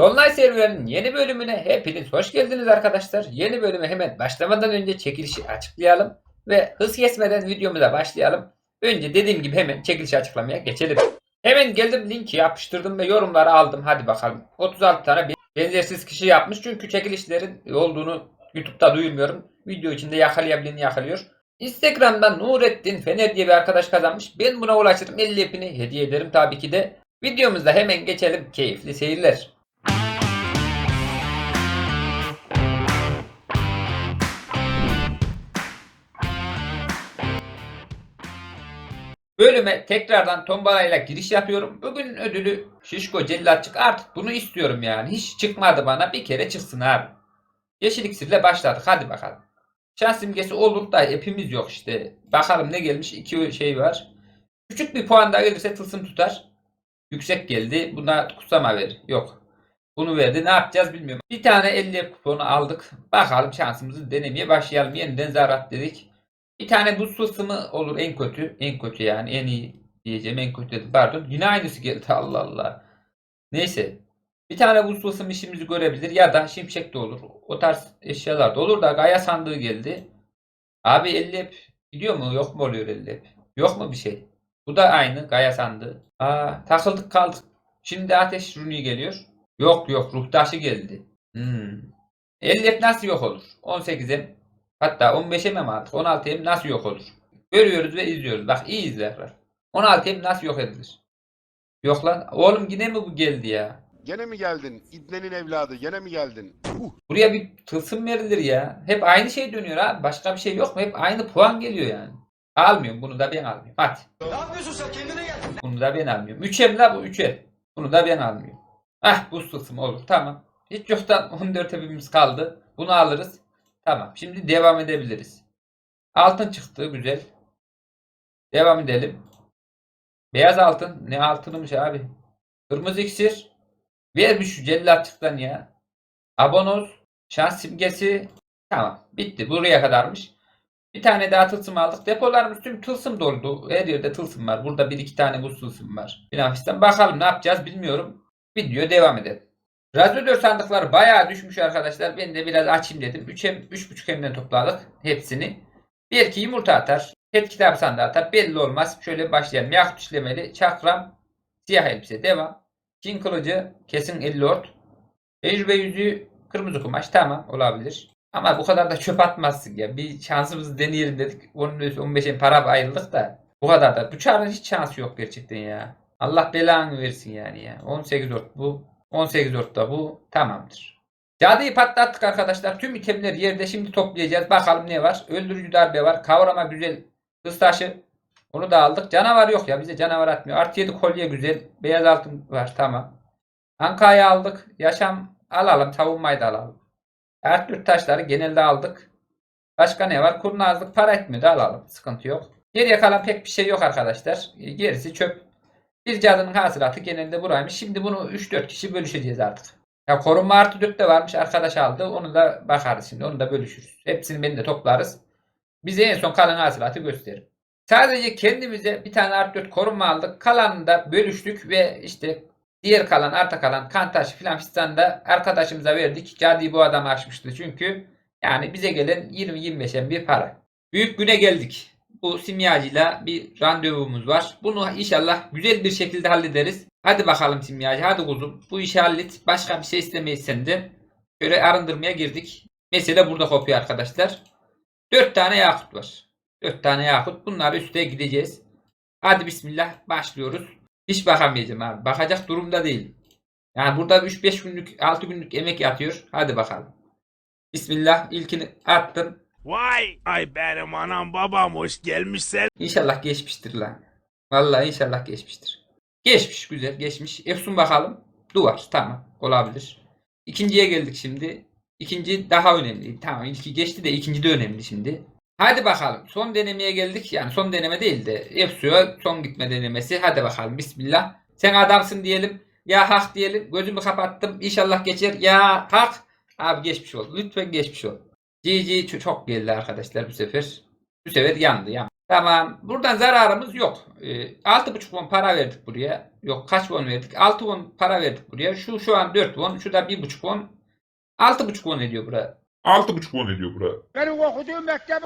Dolunay serüveninin yeni bölümüne hepiniz hoş geldiniz arkadaşlar. Yeni bölüme hemen başlamadan önce çekilişi açıklayalım ve hız kesmeden videomuza başlayalım. Önce dediğim gibi hemen çekilişi açıklamaya geçelim. Hemen geldim linki yapıştırdım ve yorumları aldım. Hadi bakalım. 36 tane benzersiz kişi yapmış çünkü çekilişlerin olduğunu YouTube'da duyurmuyorum. Video içinde yakalayabileni yakalıyor. Instagram'dan Nurettin Fener diye bir arkadaş kazanmış. Ben buna ulaşırım. 50 ipini hediye ederim tabii ki de. Videomuzda hemen geçelim. Keyifli seyirler. Bölüme tekrardan tombalayla giriş yapıyorum. Bugünün ödülü Şişko Cellatçık artık bunu istiyorum yani. Hiç çıkmadı bana bir kere çıksın abi. Yeşil iksirle başladık hadi bakalım. Şans simgesi olur da hepimiz yok işte. Bakalım ne gelmiş iki şey var. Küçük bir puan daha gelirse tılsım tutar. Yüksek geldi. Buna kutsama ver. Yok. Bunu verdi. Ne yapacağız bilmiyorum. Bir tane 50 kuponu aldık. Bakalım şansımızı denemeye başlayalım. Yeniden zarat dedik. Bir tane buz tılsımı olur en kötü. En kötü yani en iyi diyeceğim en kötü dedim. Pardon. Yine aynısı geldi. Allah Allah. Neyse. Bir tane buz tılsım işimizi görebilir ya da şimşek de olur. O tarz eşyalar da olur da gaya sandığı geldi. Abi 50 hep gidiyor mu? Yok mu oluyor 50 hep? Yok mu bir şey? Bu da aynı gaya sandığı. Aa, takıldık kaldık. Şimdi ateş runi geliyor. Yok yok ruh taşı geldi. Hmm. 50 hep nasıl yok olur? 18'e hatta 15'e mi aldık? 16'ya nasıl yok olur? Görüyoruz ve izliyoruz. Bak iyi izler. 16'ya nasıl yok edilir? Yok lan. Oğlum yine mi bu geldi ya? Gene mi geldin? İbnenin evladı gene mi geldin? Uh, Buraya bir tılsım verilir ya. Hep aynı şey dönüyor abi. Başka bir şey yok mu? Hep aynı puan geliyor yani. Almıyorum. Bunu da ben almıyorum. Hadi. Ne yapıyorsun sen kendine gel. Bunu da ben almıyorum. Üçem la bu üçer. Bunu da ben almıyorum. Ah bu tılsım olur. Tamam. Hiç yoktan 14 hepimiz kaldı. Bunu alırız. Tamam. Şimdi devam edebiliriz. Altın çıktı. Güzel. Devam edelim. Beyaz altın. Ne altınımış abi. Kırmızı iksir. Ver bir şu cellatçıktan ya. Abonoz. Şans simgesi. Tamam. Bitti. Buraya kadarmış. Bir tane daha tılsım aldık. Depolarımız tüm tılsım doldu. Her yerde tılsım var. Burada bir iki tane buz tılsım var. Filan fistan. Bakalım ne yapacağız bilmiyorum. Video devam edelim. Radyatör sandıkları bayağı düşmüş arkadaşlar. Ben de biraz açayım dedim. 3 hem 3.5 hemden topladık hepsini. Belki yumurta atar. Pet kitap sandığı atar. Belli olmaz. Şöyle başlayalım. Yakut işlemeli. Çakram. Siyah elbise. Devam. King kılıcı. Kesin 50 ort. Tecrübe yüzüğü. Kırmızı kumaş. Tamam. Olabilir. Ama bu kadar da çöp atmazsın ya. Bir şansımızı deneyelim dedik. 15'e para ayrıldık da. Bu kadar da. Bu çarın hiç şansı yok gerçekten ya. Allah belanı versin yani ya. 18 ort bu. 18 ort da bu. Tamamdır. Cadıyı patlattık arkadaşlar. Tüm itemler yerde. Şimdi toplayacağız. Bakalım ne var. Öldürücü darbe var. Kavrama güzel. Hız taşı. Onu da aldık. Canavar yok ya. Bize canavar atmıyor. Artı 7 kolye güzel. Beyaz altın var. Tamam. Anka'yı aldık. Yaşam alalım. Savunmayı da alalım. 4 taşları genelde aldık. Başka ne var? Kurnazlık para etmiyor da alalım. Sıkıntı yok. Geriye kalan pek bir şey yok arkadaşlar. Gerisi çöp. Bir cadının hasılatı genelde buraymış. Şimdi bunu 3-4 kişi bölüşeceğiz artık. Ya korunma artı 4 de varmış. Arkadaş aldı. Onu da bakarız şimdi. Onu da bölüşürüz. Hepsini ben de toplarız. Bize en son kalan hasılatı gösterir. Sadece kendimize bir tane artı 4 korunma aldık. Kalanını da bölüştük ve işte diğer kalan arta kalan kan taşı filan fistan da arkadaşımıza verdik. Cadıyı bu adam açmıştı çünkü. Yani bize gelen 20-25'en bir para. Büyük güne geldik. Bu simyacıyla bir randevumuz var. Bunu inşallah güzel bir şekilde hallederiz. Hadi bakalım simyacı. Hadi kuzum. Bu işi hallet. Başka bir şey istemeyiz senden. Şöyle arındırmaya girdik. Mesele burada kopuyor arkadaşlar. 4 tane yakut var. 4 tane yakut. Bunları üsteye gideceğiz. Hadi bismillah başlıyoruz. Hiç bakamayacağım abi. Bakacak durumda değil. Yani burada 3-5 günlük 6 günlük emek yatıyor. Hadi bakalım. Bismillah ilkini attım. Vay ay benim anam babam hoş gelmişsen. İnşallah geçmiştir lan. Vallahi inşallah geçmiştir. Geçmiş güzel geçmiş. Efsun bakalım. Duvar tamam olabilir. İkinciye geldik şimdi. İkinci daha önemli. Tamam ilki geçti de ikinci de önemli şimdi. Hadi bakalım son denemeye geldik. Yani son deneme değil de Efsu'ya son gitme denemesi. Hadi bakalım bismillah. Sen adamsın diyelim. Ya hak diyelim. Gözümü kapattım. İnşallah geçer. Ya hak. Abi geçmiş ol. Lütfen geçmiş ol. GG çok geldi arkadaşlar bu sefer. Bu sefer yandı ya. Tamam. Buradan zararımız yok. Ee, 6,5 won para verdik buraya. Yok kaç won verdik? 6 won para verdik buraya. Şu şu an 4 won. Şu da 1,5 won. 6,5 won ediyor buraya. 6,5 won ediyor bura. Benim okuduğum mektep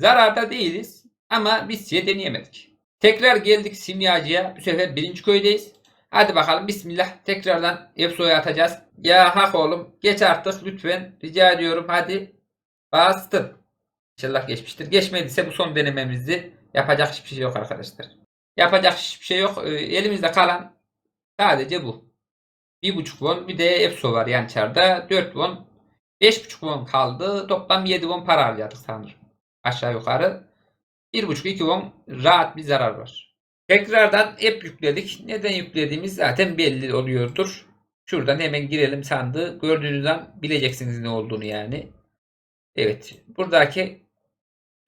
Zararda değiliz ama biz şey deneyemedik. Tekrar geldik simyacıya. Bu sefer birinci köydeyiz. Hadi bakalım bismillah. Tekrardan Epso'ya atacağız. Ya hak oğlum geç artık lütfen. Rica ediyorum hadi. Bastım. İnşallah geçmiştir. Geçmediyse bu son denememizdi. Yapacak hiçbir şey yok arkadaşlar. Yapacak hiçbir şey yok. Ee, elimizde kalan sadece bu. 1.5 won bir de Epso var yan çarda. 4 won. 5.5 won kaldı. Toplam 7 won para harcadık sanırım aşağı yukarı 1.5-2 won rahat bir zarar var. Tekrardan app yükledik. Neden yüklediğimiz zaten belli oluyordur. Şuradan hemen girelim sandığı. Gördüğünüzden bileceksiniz ne olduğunu yani. Evet. Buradaki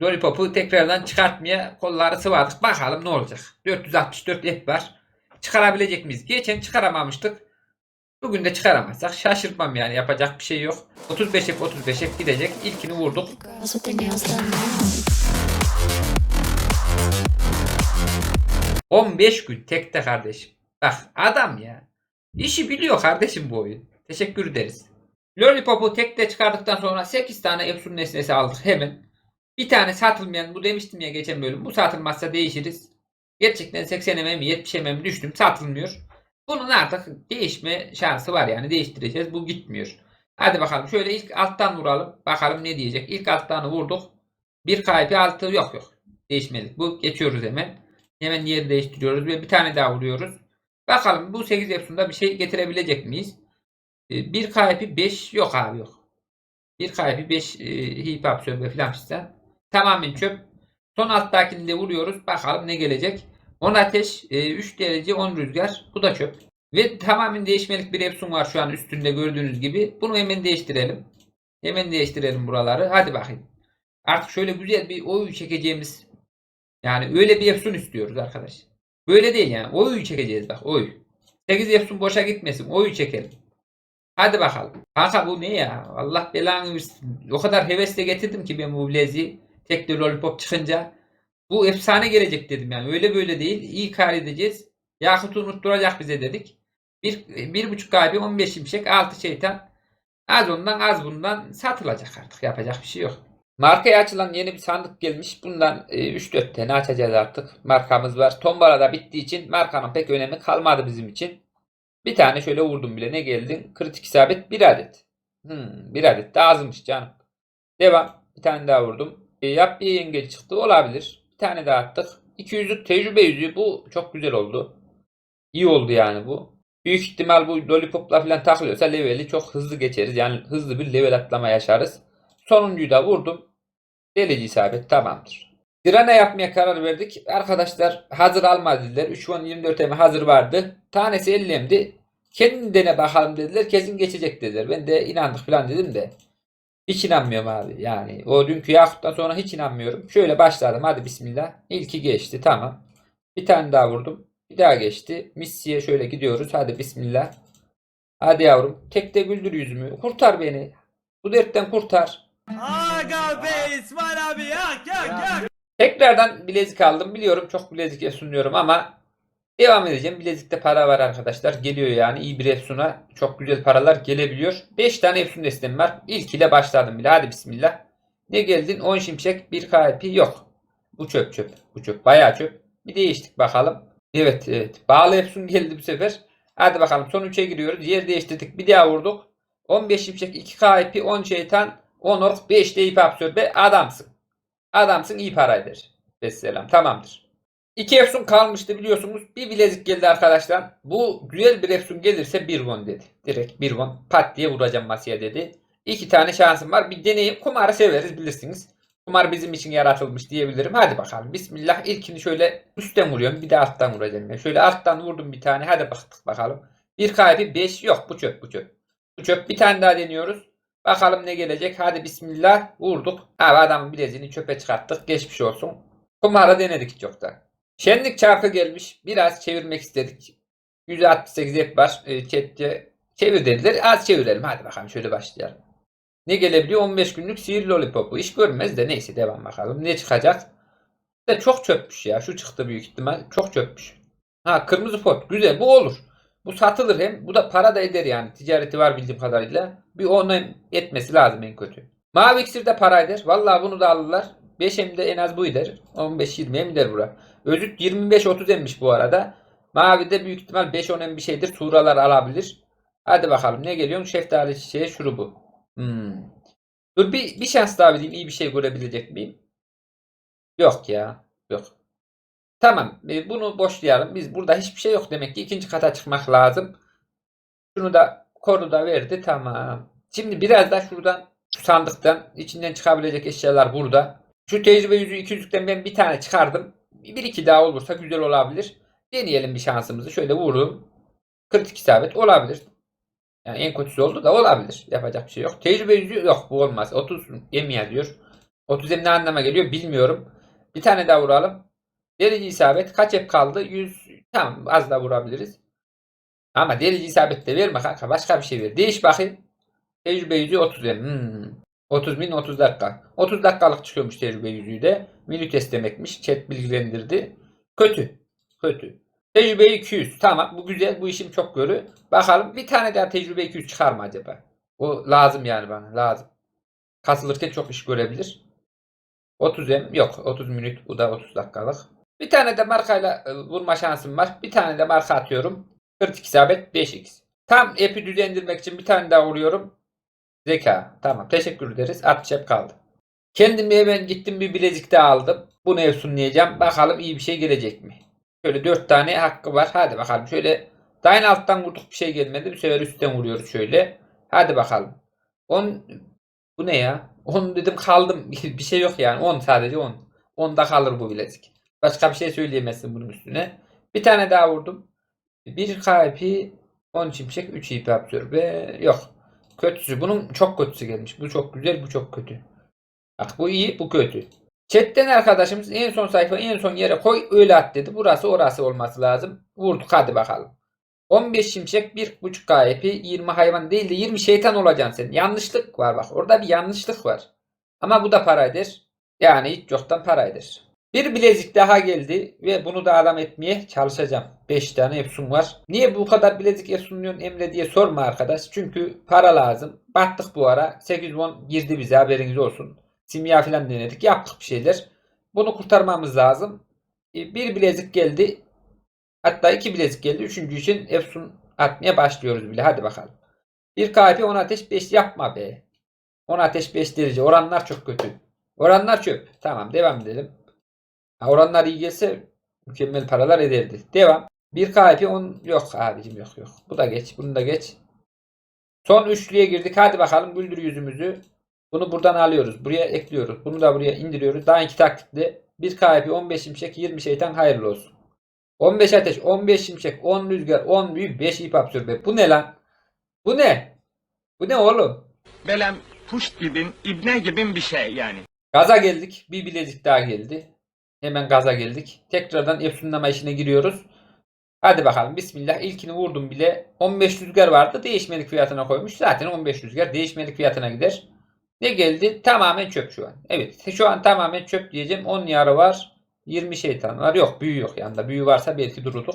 Lollipop'u tekrardan çıkartmaya kolları sıvadık. Bakalım ne olacak. 464 app var. Çıkarabilecek miyiz? Geçen çıkaramamıştık. Bugün de çıkaramazsak şaşırtmam yani yapacak bir şey yok. 35 app 35 app gidecek. İlkini vurduk. Girls with their nails done now. 15 gün tekte kardeşim. Bak adam ya. İşi biliyor kardeşim bu oyun. Teşekkür ederiz. Lollipop'u tekte çıkardıktan sonra 8 tane Epson nesnesi aldık hemen. Bir tane satılmayan bu demiştim ya geçen bölüm. Bu satılmazsa değişiriz. Gerçekten 80 mm 70 mm düştüm satılmıyor. Bunun artık değişme şansı var yani değiştireceğiz. Bu gitmiyor. Hadi bakalım şöyle ilk alttan vuralım. Bakalım ne diyecek. İlk alttanı vurduk. Bir kayıp altı yok yok. Değişmedik. Bu geçiyoruz hemen. Hemen yer değiştiriyoruz ve bir tane daha vuruyoruz. Bakalım bu 8 Epson'da bir şey getirebilecek miyiz? Ee, Bir kayıpı 5 yok abi yok. Bir kayıpı 5 e, hip hop sörbe filan fistan. Tamamen çöp. Son alttakini de vuruyoruz. Bakalım ne gelecek. 10 ateş, e, 3 derece, 10 rüzgar. Bu da çöp. Ve tamamen değişmelik bir Epson var şu an üstünde gördüğünüz gibi. Bunu hemen değiştirelim. Hemen değiştirelim buraları. Hadi bakayım. Artık şöyle güzel bir oy çekeceğimiz yani öyle bir Epson istiyoruz arkadaş. Böyle değil yani. Oyu çekeceğiz bak oy. 8 Epson boşa gitmesin. Oyu çekelim. Hadi bakalım. Kanka bu ne ya? Allah belanı versin. O kadar hevesle getirdim ki ben bu bileziği. Tek de lollipop çıkınca. Bu efsane gelecek dedim yani. Öyle böyle değil. İyi kar edeceğiz. Yakut'u unutturacak bize dedik. Bir, bir buçuk kaybı 15 şimşek 6 şeytan. Az ondan az bundan satılacak artık. Yapacak bir şey yok. Markaya açılan yeni bir sandık gelmiş. Bundan e, 3-4 tane açacağız artık. Markamız var. Tombala da bittiği için markanın pek önemi kalmadı bizim için. Bir tane şöyle vurdum bile. Ne geldin? Kritik isabet 1 adet. Hmm, 1 adet de azmış canım. Devam. Bir tane daha vurdum. E, yap bir yengeç çıktı. Olabilir. Bir tane daha attık. 200'lük tecrübe yüzüğü. Bu çok güzel oldu. İyi oldu yani bu. Büyük ihtimal bu lollipopla falan takılıyorsa leveli çok hızlı geçeriz. Yani hızlı bir level atlama yaşarız. Sonuncuyu da vurdum. Delici isabet tamamdır. Grana yapmaya karar verdik. Arkadaşlar hazır alma dediler. 3 won 24 M hazır vardı. Tanesi 50 M'di. Kendin dene bakalım dediler. Kesin geçecek dediler. Ben de inandık falan dedim de. Hiç inanmıyorum abi. Yani o dünkü Yakut'tan sonra hiç inanmıyorum. Şöyle başladım. Hadi bismillah. İlki geçti. Tamam. Bir tane daha vurdum. Bir daha geçti. Missiye şöyle gidiyoruz. Hadi bismillah. Hadi yavrum. Tek de güldür yüzümü. Kurtar beni. Bu dertten kurtar. Aga be İsmail abi yak yak yak. Tekrardan bilezik aldım. Biliyorum çok bilezik sunuyorum ama devam edeceğim. Bilezikte para var arkadaşlar. Geliyor yani. iyi bir Efsun'a çok güzel paralar gelebiliyor. 5 tane Efsun destem var. İlk ile başladım bile. Hadi bismillah. Ne geldin? 10 şimşek, 1 KP yok. Bu çöp çöp. Bu çöp. Bayağı çöp. Bir değiştik bakalım. Evet evet. Bağlı Efsun geldi bu sefer. Hadi bakalım son 3'e giriyoruz. Yer değiştirdik. Bir daha vurduk. 15 şimşek, 2 KP, 10 şeytan, 10 ork, 5 de ip absorbe. Adamsın. Adamsın iyi para eder. Vesselam tamamdır. İki Efsun kalmıştı biliyorsunuz. Bir bilezik geldi arkadaşlar. Bu güzel bir Efsun gelirse bir won dedi. Direkt bir won pat diye vuracağım masaya dedi. İki tane şansım var. Bir deneyim. Kumarı severiz bilirsiniz. Kumar bizim için yaratılmış diyebilirim. Hadi bakalım. Bismillah. İlkini şöyle üstten vuruyorum. Bir de alttan vuracağım. Şöyle alttan vurdum bir tane. Hadi baktık bakalım. Bir kaybı 5 yok. Bu çöp bu çöp. Bu çöp. Bir tane daha deniyoruz. Bakalım ne gelecek. Hadi bismillah. Vurduk. Abi adamın bileziğini çöpe çıkarttık. Geçmiş olsun. Kumarı denedik hiç yokta. Şenlik çarkı gelmiş. Biraz çevirmek istedik. 168 hep var. E, çevir dediler. Az çevirelim. Hadi bakalım şöyle başlayalım. Ne gelebiliyor? 15 günlük sihir lollipopu. İş görmez de neyse devam bakalım. Ne çıkacak? De çok çöpmüş ya. Şu çıktı büyük ihtimal. Çok çöpmüş. Ha kırmızı pot. Güzel. Bu olur. Bu satılır hem. Bu da para da eder yani. Ticareti var bildiğim kadarıyla. Bir onun etmesi lazım en kötü. Mavi iksir de para eder. Vallahi bunu da alırlar. 5 hem de en az bu eder. 15-20 hem eder bura. Özüt 25-30 emmiş bu arada. Mavi de büyük ihtimal 5-10 em bir şeydir. Tuğralar alabilir. Hadi bakalım ne geliyor? Şeftali çiçeği şurubu. Hmm. Dur bir, bir şans daha vereyim. İyi bir şey görebilecek miyim? Yok ya. Yok. Tamam. e, Bunu boşlayalım. Biz burada hiçbir şey yok demek ki. ikinci kata çıkmak lazım. Şunu da kodu da verdi. Tamam. Şimdi biraz da şuradan şu sandıktan içinden çıkabilecek eşyalar burada. Şu tecrübe yüzü 200'lükten ben bir tane çıkardım. Bir iki daha olursa güzel olabilir. Deneyelim bir şansımızı. Şöyle vurdum. Kritik isabet olabilir. Yani en kötüsü oldu da olabilir. Yapacak bir şey yok. Tecrübe yüzü yok bu olmaz. 30 em yazıyor. 30 em ne anlama geliyor bilmiyorum. Bir tane daha vuralım. Delici isabet kaç hep kaldı? 100 tamam az da vurabiliriz. Ama delici isabet de verme kanka. Başka bir şey ver. Değiş bakayım. Tecrübe yüzüğü 30 em. Hmm. 30 bin 30 dakika. 30 dakikalık çıkıyormuş tecrübe yüzüğü de. Minutes demekmiş. Chat bilgilendirdi. Kötü. Kötü. Tecrübe 200. Tamam bu güzel. Bu işim çok görü. Bakalım bir tane daha tecrübe 200 çıkar mı acaba? O lazım yani bana. Lazım. Kasılırken çok iş görebilir. 30 M yok. 30 minut. Bu da 30 dakikalık. Bir tane de markayla e, vurma şansım var. Bir tane de marka atıyorum. 42 isabet 5x. Tam epi düzendirmek için bir tane daha vuruyorum. Zeka. Tamam. Teşekkür ederiz. 60 hep kaldı. Kendime hemen gittim bir bilezik daha aldım. Bunu efsunlayacağım. Bakalım iyi bir şey gelecek mi? Şöyle 4 tane hakkı var. Hadi bakalım. Şöyle daha yine alttan vurduk bir şey gelmedi. Bu sefer üstten vuruyoruz şöyle. Hadi bakalım. 10 bu ne ya? 10 dedim kaldım. bir şey yok yani. 10 sadece 10. 10'da kalır bu bilezik. Başka bir şey söyleyemezsin bunun üstüne. Bir tane daha vurdum. 1 KP 10 şimşek 3 ip yapıyor ve yok. Kötüsü. Bunun çok kötüsü gelmiş. Bu çok güzel, bu çok kötü. Bak bu iyi, bu kötü. Chatten arkadaşımız en son sayfa en son yere koy öyle at dedi. Burası orası olması lazım. Vurduk hadi bakalım. 15 şimşek 1.5 KP 20 hayvan değil de 20 şeytan olacaksın sen. Yanlışlık var bak. Orada bir yanlışlık var. Ama bu da para eder. Yani hiç yoktan para. Bir bilezik daha geldi ve bunu da adam etmeye çalışacağım. 5 tane Epson var. Niye bu kadar bilezik Epsonluyorsun Emre diye sorma arkadaş. Çünkü para lazım. Battık bu ara. 810 girdi bize haberiniz olsun. Simya falan denedik. Yaptık bir şeyler. Bunu kurtarmamız lazım. E, Bir bilezik geldi. Hatta iki bilezik geldi. Üçüncü için Epson atmaya başlıyoruz bile. Hadi bakalım. Bir KP 10 ateş 5 yapma be. 10 ateş 5 derece. Oranlar çok kötü. Oranlar çöp. Tamam devam edelim. Ha, oranlar iyi gelse mükemmel paralar ederdi. Devam. Bir KP 10 yok abicim yok yok. Bu da geç. Bunu da geç. Son üçlüye girdik. Hadi bakalım güldür yüzümüzü. Bunu buradan alıyoruz. Buraya ekliyoruz. Bunu da buraya indiriyoruz. Daha iki taktikli. Bir KP 15 şimşek 20 şeytan hayırlı olsun. 15 ateş 15 şimşek 10 rüzgar 10 büyük 5 ip absorbe. Bu ne lan? Bu ne? Bu ne oğlum? Belem puş gibin, ibne gibin bir şey yani. Gaza geldik. Bir bilezik daha geldi. Hemen gaza geldik. Tekrardan efsunlama işine giriyoruz. Hadi bakalım. Bismillah. İlkini vurdum bile. 15 rüzgar vardı. Değişmelik fiyatına koymuş. Zaten 15 rüzgar değişmelik fiyatına gider. Ne geldi? Tamamen çöp şu an. Evet. Şu an tamamen çöp diyeceğim. 10 yarı var. 20 şeytan var. Yok büyü yok yanında. Büyü varsa belki dururduk.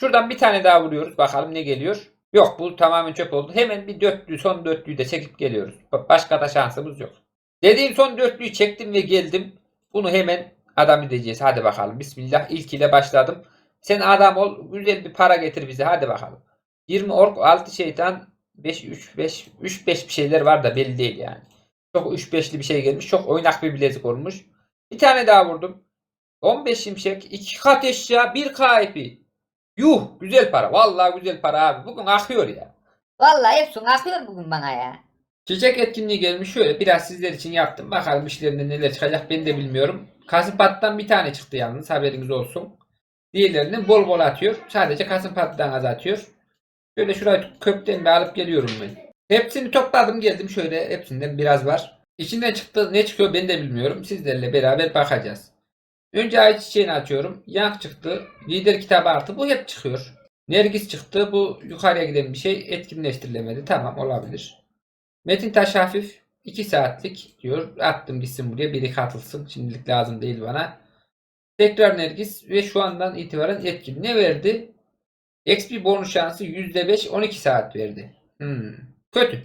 Şuradan bir tane daha vuruyoruz. Bakalım ne geliyor. Yok bu tamamen çöp oldu. Hemen bir dörtlü son dörtlüyü de çekip geliyoruz. Ba- Başka da şansımız yok. Dediğim son dörtlüyü çektim ve geldim. Bunu hemen adam edeceğiz. Hadi bakalım. Bismillah. İlk ile başladım. Sen adam ol. Güzel bir para getir bize. Hadi bakalım. 20 ork 6 şeytan 5 3 5 3 5 bir şeyler var da belli değil yani. Çok 3 5'li bir şey gelmiş. Çok oynak bir bilezik olmuş. Bir tane daha vurdum. 15 şimşek, 2 kat eşya, 1 KP. Yuh güzel para. Vallahi güzel para abi. Bugün akıyor ya. Vallahi Efsun akıyor bugün bana ya. Çiçek etkinliği gelmiş şöyle biraz sizler için yaptım. Bakalım işlerinde neler çıkacak ben de bilmiyorum. Kasımpat'tan bir tane çıktı yalnız haberiniz olsun. Diğerlerini bol bol atıyor. Sadece Kasımpat'tan az atıyor. Şöyle şurayı kökten bir alıp geliyorum ben. Hepsini topladım geldim şöyle hepsinden biraz var. İçinden çıktı ne çıkıyor ben de bilmiyorum. Sizlerle beraber bakacağız. Önce ay çiçeğini açıyorum. Yank çıktı. Lider kitabı artı bu hep çıkıyor. Nergis çıktı. Bu yukarıya giden bir şey etkinleştirilemedi. Tamam olabilir. Metin taş hafif 2 saatlik diyor. Attım gitsin buraya biri katılsın. Şimdilik lazım değil bana. Tekrar Nergis ve şu andan itibaren etkin. Ne verdi? XP bonus şansı %5 12 saat verdi. Hmm. Kötü.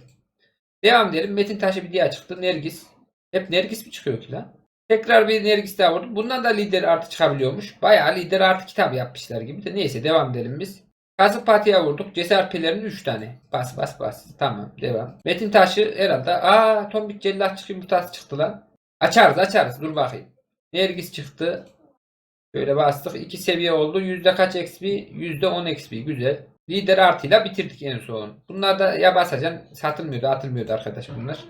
Devam edelim. Metin taşı bir diğer çıktı. Nergis. Hep Nergis mi çıkıyor ki lan? Tekrar bir Nergis daha vurdum. Bundan da lider artı çıkabiliyormuş. Bayağı lider artı kitap yapmışlar gibi de. Neyse devam edelim biz. Kasımpatı'ya vurduk. Cesaret pelerini 3 tane. Bas bas bas. Tamam devam. Metin taşı herhalde. Aa tombik cellat yumurtası çıktı lan. Açarız açarız. Dur bakayım. Nergis çıktı. Şöyle bastık. 2 seviye oldu. Yüzde kaç XP? Yüzde 10 XP. Güzel. Lider artıyla bitirdik en son. Bunlar da ya basacaksın. Satılmıyordu atılmıyordu arkadaş bunlar.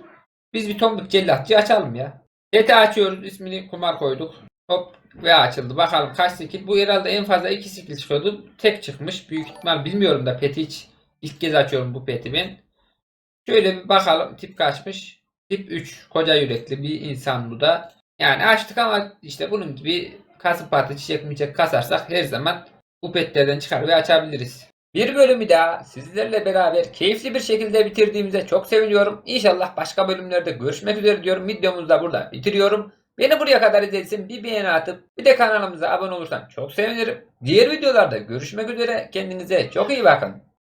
Biz bir tombik cellatçı açalım ya. Peti açıyoruz. ismini kumar koyduk. Hop ve açıldı. Bakalım kaç skill. Bu herhalde en fazla 2 skill çıkıyordu. Tek çıkmış. Büyük ihtimal bilmiyorum da peti hiç. İlk kez açıyorum bu peti ben. Şöyle bir bakalım. Tip kaçmış? Tip 3. Koca yürekli bir insan bu da. Yani açtık ama işte bunun gibi kasım patı çiçek miçek kasarsak her zaman bu petlerden çıkar ve açabiliriz. Bir bölümü daha sizlerle beraber keyifli bir şekilde bitirdiğimize çok seviniyorum. İnşallah başka bölümlerde görüşmek üzere diyorum. Videomuzu da burada bitiriyorum. Beni buraya kadar izlediğiniz bir beğeni atıp bir de kanalımıza abone olursan çok sevinirim. Diğer videolarda görüşmek üzere. Kendinize çok iyi bakın.